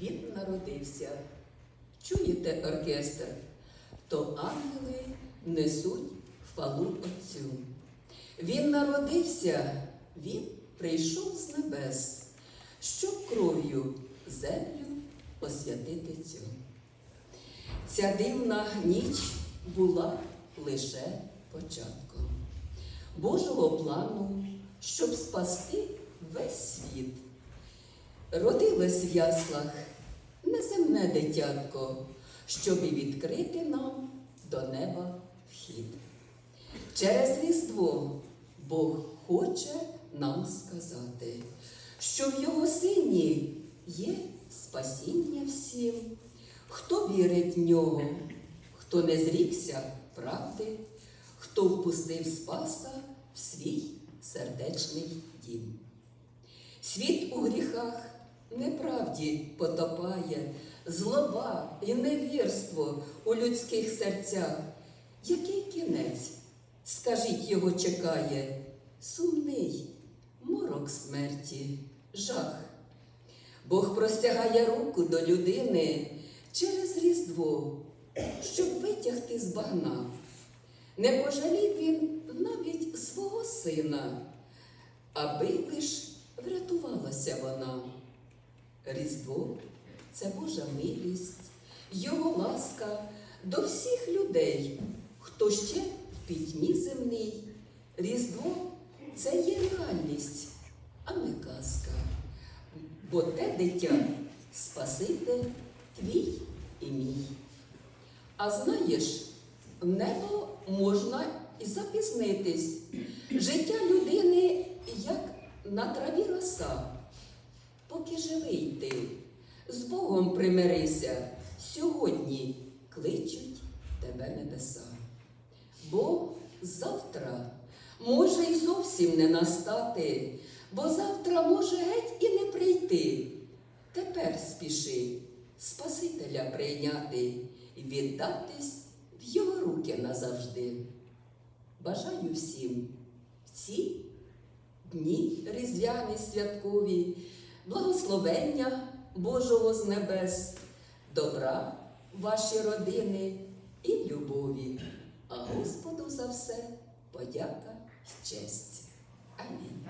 він народився. Чуєте оркестр? То ангели несуть хвалу Отцю. Він народився, він прийшов з небес, щоб кров'ю землю освятити цю. Ця дивна ніч була лише початком Божого плану, щоб спасти весь світ. Родилось в яслах неземне дитятко, щоб і відкрити нам до неба вхід. Через Різдво Бог хоче нам сказати, що в Його сині є спасіння всім, хто вірить в нього, хто не зрікся правди, хто впустив Спаса в свій сердечний дім. Світ у гріхах неправді потопає, злоба і невірство у людських серцях. Який кінець, скажіть, його чекає, сумний морок смерті, жах. Бог простягає руку до людини через Різдво, щоб витягти з багна. Не пожалів він навіть свого сина, аби лиш врятувалася вона. Різдво це Божа милість, Його ласка до всіх людей, хто ще в пітьмі земній. Різдво це є реальність, а не казка. Бо те дитя Спаситель твій і мій. А знаєш, в небо можна і запізнитись. Життя людини як на траві. Живий ти, з Богом примирися, сьогодні кличуть тебе небеса. Бо завтра може і зовсім не настати, бо завтра може геть і не прийти. Тепер спіши Спасителя прийняти і віддатись в його руки назавжди. Бажаю всім в ці дні різдвяні святкові, благословення Божого з небес, добра вашої родини і любові, а Господу за все подяка й честь. Амінь.